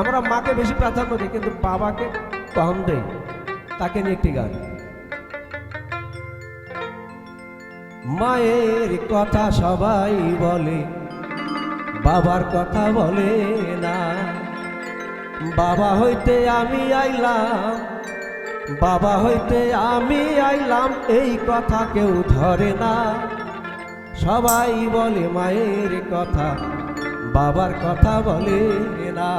আমরা মাকে বেশি প্রাধান্য দিই, কিন্তু বাবাকে কম দেই। তাকে নিয়ে একটি গান। মায়ের কথা সবাই বলে, বাবার কথা বলে না। বাবা হইতে আমি আইলাম, বাবা হইতে আমি আইলাম, এই কথা কেউ ধরে না। সবাই বলে মায়ের কথা। বাবার কথা বলে না।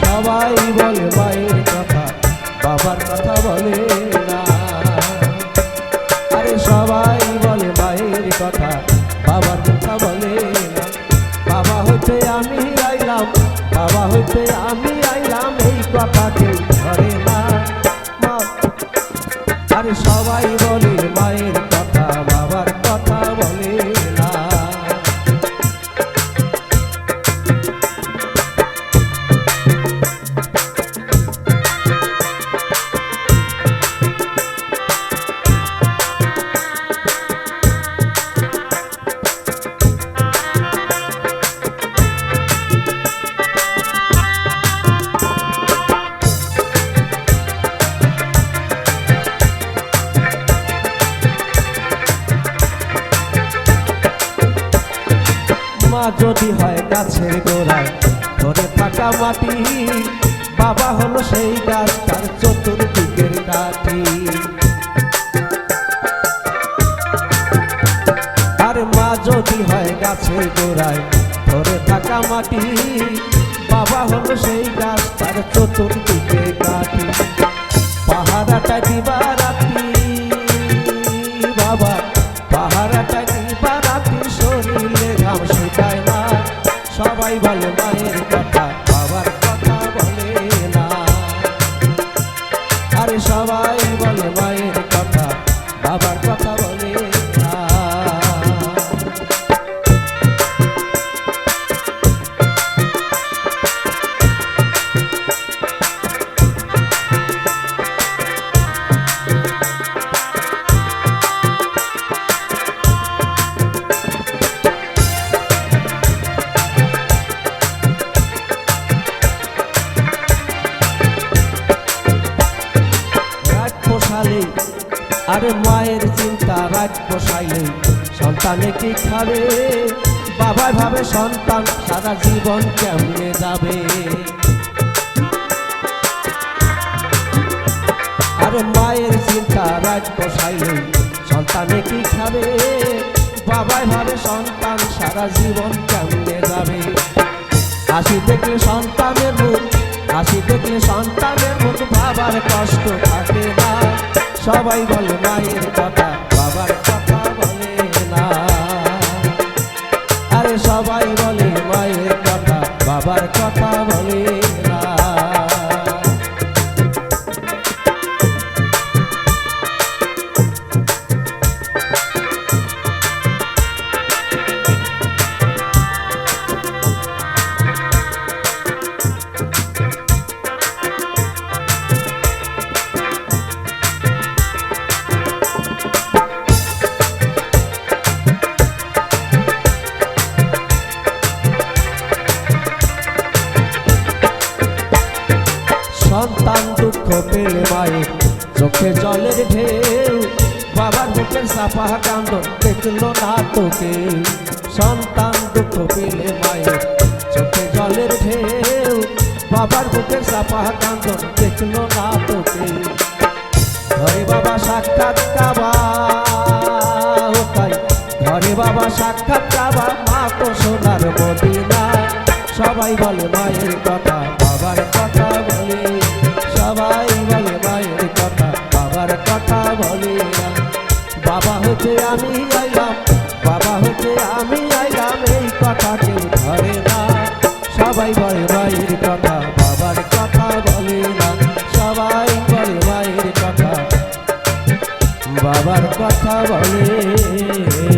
সবাই বলে মায়ের কথা, বাবার কথা বলে না। আরে সবাই বলে মায়ের কথা, বাবার কথা বলে না। বাবা হইতে আমি আইলাম, বাবা হইতে আমি আইলাম এই কথা কেউ ধরে না আরে সবাই বলে মায়ের কথা মা যদি হয় গাছের গোড়ায়, ধরে থাকা মাটি, বাবা হলো সেই গাছ তার চতুর্দিকের কাঠি। আর মা যদি হয় গাছের গোড়ায়, ধরে থাকা মাটি, বাবা হলো সেই গাছ তার চতুর্দিকে সবাই আরে মায়ের চিন্তা রাত পোষাইলে সন্তানে কি খাবে? বাবাই ভাবে সন্তান সারা জীবন কেমনে যাবে? আরে মায়ের চিন্তা রাত পোষাইলে সন্তানে কি খাবে? বাবাই ভাবে সন্তান সারা জীবন কেমনে যাবে? হাসি দেখলে সন্তানের মুখ, হাসি দেখলে সন্তানের মুখ, বাবার কষ্ট থাকে না। সবাই বলে মায়ের কথা, বাবার কথা বলে না। আরে সবাই বলে মায়ের কথা, বাবার কথা পেলে মায়ের চোখে জলের ঢেউ, বাবার বুকের সাফা কান্দন দেখল না তোকে। সন্তান দুঃখ পেলে মায়ের চোখে জলের ঢেউ, বাবার বুকের সাফা কান্দন দেখল না তোকে। ঘরে বাবা সাক্ষাৎ কাবা তাই। ঘরে বাবা সাক্ষাৎ কাবা, মা তো সোনার মদিনা। সবাই আমি আইলাম, এই কথা কেউ ধরে না। সবাই বলে ভাইয়ের কথা, বাবার কথা বলে না। সবাই বলে ভাইয়ের কথা, বাবার কথা বলে।